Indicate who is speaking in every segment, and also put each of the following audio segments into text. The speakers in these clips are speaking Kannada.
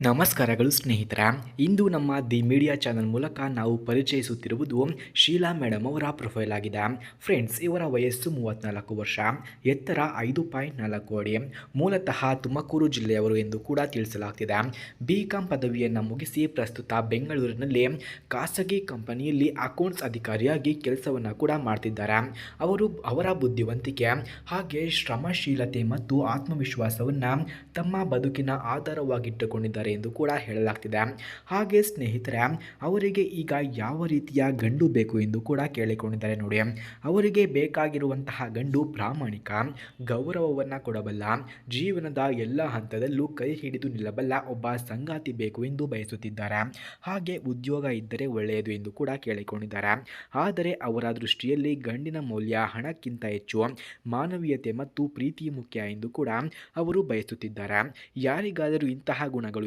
Speaker 1: ನಮಸ್ಕಾರಗಳು ಸ್ನೇಹಿತರ. ಇಂದು ನಮ್ಮ ದಿ ಮೀಡಿಯಾ ಚಾನಲ್ ಮೂಲಕ ನಾವು ಪರಿಚಯಿಸುತ್ತಿರುವುದು ಶೀಲಾ ಮೇಡಮ್ ಅವರ ಪ್ರೊಫೈಲ್ ಆಗಿದೆ. ಫ್ರೆಂಡ್ಸ್, ಇವರ ವಯಸ್ಸು ಮೂವತ್ತ್ನಾಲ್ಕು ವರ್ಷ. ಎತ್ತರ ಐದು ಪಾಯಿಂಟ್ ನಾಲ್ಕು ಅಡಿ. ಮೂಲತಃ ತುಮಕೂರು ಜಿಲ್ಲೆಯವರು ಎಂದು ಕೂಡ ತಿಳಿಸಲಾಗ್ತಿದೆ. ಬಿ ಕಾಂ ಪದವಿಯನ್ನು ಮುಗಿಸಿ ಪ್ರಸ್ತುತ ಬೆಂಗಳೂರಿನಲ್ಲಿ ಖಾಸಗಿ ಕಂಪನಿಯಲ್ಲಿ ಅಕೌಂಟ್ಸ್ ಅಧಿಕಾರಿಯಾಗಿ ಕೆಲಸವನ್ನು ಕೂಡ ಮಾಡ್ತಿದ್ದಾರೆ. ಅವರು ಅವರ ಬುದ್ಧಿವಂತಿಕೆ, ಹಾಗೆ ಶ್ರಮಶೀಲತೆ ಮತ್ತು ಆತ್ಮವಿಶ್ವಾಸವನ್ನು ತಮ್ಮ ಬದುಕಿನ ಆಧಾರವಾಗಿಟ್ಟುಕೊಂಡಿದ್ದಾರೆ. ಎಂದು ಕೂಡ ಹೇಳಲಾಗ್ತಿದೆ. ಹಾಗೆ ಸ್ನೇಹಿತರೆ, ಅವರಿಗೆ ಈಗ ಯಾವ ರೀತಿಯ ಗಂಡು ಬೇಕು ಎಂದು ಕೂಡ ಕೇಳಿಕೊಂಡಿದ್ದಾರೆ ನೋಡಿ. ಅವರಿಗೆ ಬೇಕಾಗಿರುವಂತಹ ಗಂಡು ಪ್ರಾಮಾಣಿಕ, ಗೌರವವನ್ನು ಕೊಡಬಲ್ಲ, ಜೀವನದ ಎಲ್ಲ ಹಂತದಲ್ಲೂ ಕೈ ಹಿಡಿದು ನಿಲ್ಲಬಲ್ಲ ಒಬ್ಬ ಸಂಗಾತಿ ಬೇಕು ಎಂದು ಬಯಸುತ್ತಿದ್ದಾರೆ. ಹಾಗೆ ಉದ್ಯೋಗ ಇದ್ದರೆ ಒಳ್ಳೆಯದು ಎಂದು ಕೂಡ ಕೇಳಿಕೊಂಡಿದ್ದಾರೆ. ಆದರೆ ಅವರ ದೃಷ್ಟಿಯಲ್ಲಿ ಗಂಡಿನ ಮೌಲ್ಯ ಹಣಕ್ಕಿಂತ ಹೆಚ್ಚು, ಮಾನವೀಯತೆ ಮತ್ತು ಪ್ರೀತಿ ಮುಖ್ಯ ಎಂದು ಕೂಡ ಅವರು ಬಯಸುತ್ತಿದ್ದಾರೆ. ಯಾರಿಗಾದರೂ ಇಂತಹ ಗುಣಗಳು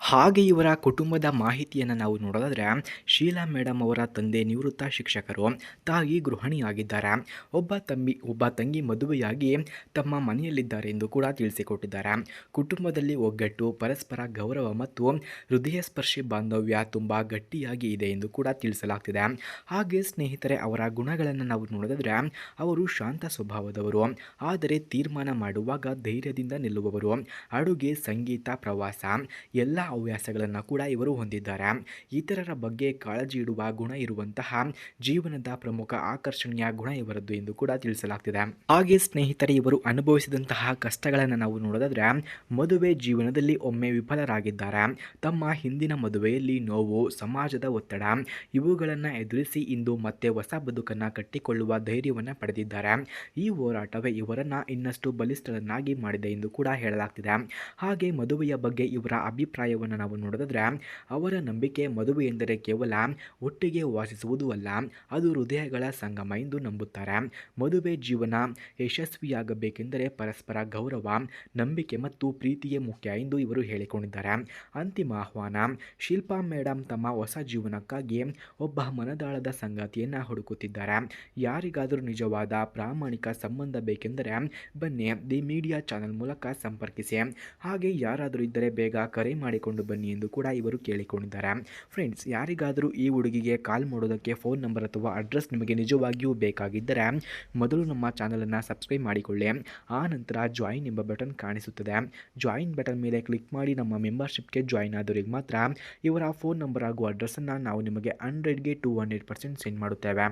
Speaker 1: ಹಾಗೆ ಇವರ ಕುಟುಂಬದ ಮಾಹಿತಿಯನ್ನು ನಾವು ನೋಡೋದಾದರೆ ಶೀಲಾ ಮೇಡಮ್ ಅವರ ತಂದೆ ನಿವೃತ್ತ ಶಿಕ್ಷಕರು ತಾಯಿ ಗೃಹಿಣಿಯಾಗಿದ್ದಾರೆ. ಒಬ್ಬ ತಂಬಿ, ಒಬ್ಬ ತಂಗಿ ಮದುವೆಯಾಗಿ ತಮ್ಮ ಮನೆಯಲ್ಲಿದ್ದಾರೆ ಎಂದು ಕೂಡ ತಿಳಿಸಿಕೊಟ್ಟಿದ್ದಾರೆ. ಕುಟುಂಬದಲ್ಲಿ ಒಗ್ಗಟ್ಟು, ಪರಸ್ಪರ ಗೌರವ ಮತ್ತು ಹೃದಯ ಸ್ಪರ್ಶಿ ಬಾಂಧವ್ಯ ತುಂಬ ಗಟ್ಟಿಯಾಗಿ ಇದೆ ಎಂದು ಕೂಡ ತಿಳಿಸಲಾಗ್ತಿದೆ. ಹಾಗೆ ಸ್ನೇಹಿತರೆ, ಅವರ ಗುಣಗಳನ್ನು ನಾವು ನೋಡೋದಾದರೆ ಅವರು ಶಾಂತ ಸ್ವಭಾವದವರು, ಆದರೆ ತೀರ್ಮಾನ ಮಾಡುವಾಗ ಧೈರ್ಯದಿಂದ ನಿಲ್ಲುವವರು, ಅಡುಗೆ, ಸಂಗೀತ, ಪ್ರವಾಸ, ಎಲ್ಲ ಹವ್ಯಾಸಗಳನ್ನು ಕೂಡ ಇವರು ಹೊಂದಿದ್ದಾರೆ. ಇತರರ ಬಗ್ಗೆ ಕಾಳಜಿ ಇಡುವ ಗುಣ ಇರುವಂತಹ ಜೀವನದ ಪ್ರಮುಖ ಆಕರ್ಷಣೀಯ ಗುಣ ಇವರದ್ದು ಎಂದು ಕೂಡ ತಿಳಿಸಲಾಗ್ತಿದೆ. ಹಾಗೆ ಸ್ನೇಹಿತರೆ, ಇವರು ಅನುಭವಿಸಿದಂತಹ ಕಷ್ಟಗಳನ್ನು ನಾವು ನೋಡೋದಾದ್ರೆ, ಮದುವೆ ಜೀವನದಲ್ಲಿ ಒಮ್ಮೆ ವಿಫಲರಾಗಿದ್ದಾರೆ. ತಮ್ಮ ಹಿಂದಿನ ಮದುವೆಯಲ್ಲಿ ನೋವು, ಸಮಾಜದ ಒತ್ತಡ ಇವುಗಳನ್ನು ಎದುರಿಸಿ ಇಂದು ಮತ್ತೆ ಹೊಸ ಬದುಕನ್ನು ಕಟ್ಟಿಕೊಳ್ಳುವ ಧೈರ್ಯವನ್ನು ಪಡೆದಿದ್ದಾರೆ. ಈ ಹೋರಾಟವೇ ಇವರನ್ನು ಇನ್ನಷ್ಟು ಬಲಿಷ್ಠರನ್ನಾಗಿ ಮಾಡಿದೆ ಎಂದು ಕೂಡ ಹೇಳಲಾಗ್ತಿದೆ. ಹಾಗೆ ಮದುವೆಯ ಬಗ್ಗೆ ಇವರ ಅಭಿಪ್ರಾಯವನ್ನು ನಾವು ನೋಡೋದಾದರೆ, ಅವರ ನಂಬಿಕೆ ಮದುವೆ ಎಂದರೆ ಕೇವಲ ಒಟ್ಟಿಗೆ ವಾಸಿಸುವುದು ಅಲ್ಲ, ಅದು ಹೃದಯಗಳ ಸಂಗಮ ಎಂದು ನಂಬುತ್ತಾರೆ. ಮದುವೆ ಜೀವನ ಯಶಸ್ವಿಯಾಗಬೇಕೆಂದರೆ ಪರಸ್ಪರ ಗೌರವ, ನಂಬಿಕೆ ಮತ್ತು ಪ್ರೀತಿಯೇ ಮುಖ್ಯ ಎಂದು ಇವರು ಹೇಳಿಕೊಂಡಿದ್ದಾರೆ. ಅಂತಿಮ ಆಹ್ವಾನ, ಶಿಲ್ಪಾ ಮೇಡಮ್ ತಮ್ಮ ಹೊಸ ಜೀವನಕ್ಕಾಗಿ ಒಬ್ಬ ಮನದಾಳದ ಸಂಗಾತಿಯನ್ನು ಹುಡುಕುತ್ತಿದ್ದಾರೆ. ಯಾರಿಗಾದರೂ ನಿಜವಾದ ಪ್ರಾಮಾಣಿಕ ಸಂಬಂಧ ಬೇಕೆಂದರೆ ಬನ್ನಿ, ದಿ ಮೀಡಿಯಾ ಚಾನೆಲ್ ಮೂಲಕ ಸಂಪರ್ಕಿಸಿ. ಹಾಗೆ ಯಾರಾದರೂ ಇದ್ದರೆ ಬೇಗ ಕರೆ ಮಾಡಿಕೊಂಡು ಬನ್ನಿ ಎಂದು ಕೂಡ ಇವರು ಕೇಳಿಕೊಂಡಿದ್ದಾರೆ. ಫ್ರೆಂಡ್ಸ್ ಯಾರಿಗಾದರೂ ಈ ಹುಡುಗಿಗೆ ಕಾಲ್ ಮಾಡೋದಕ್ಕೆ ಫೋನ್ ನಂಬರ್ ಅಥವಾ ಅಡ್ರೆಸ್ ನಿಮಗೆ ನಿಜವಾಗಿಯೂ ಬೇಕಾಗಿದ್ದರೆ ಮೊದಲು ನಮ್ಮ ಚಾನಲನ್ನು ಸಬ್ಸ್ಕ್ರೈಬ್ ಮಾಡಿಕೊಳ್ಳಿ. ಆ ನಂತರ ಜಾಯಿನ್ ಎಂಬ ಬಟನ್ ಕಾಣಿಸುತ್ತದೆ. ಜಾಯಿನ್ ಬಟನ್ ಮೇಲೆ ಕ್ಲಿಕ್ ಮಾಡಿ ನಮ್ಮ ಮೆಂಬರ್ಶಿಪ್ಗೆ ಜಾಯಿನ್ ಆದವರಿಗೆ ಮಾತ್ರ ಇವರ ಫೋನ್ ನಂಬರ್ ಹಾಗೂ ಅಡ್ರೆಸ್ಸನ್ನು ನಾವು ನಿಮಗೆ ಹಂಡ್ರೆಡ್ಗೆ ಟೂ ಹಂಡ್ರೆಡ್ ಪರ್ಸೆಂಟ್ ಸೆಂಡ್ ಮಾಡುತ್ತೇವೆ.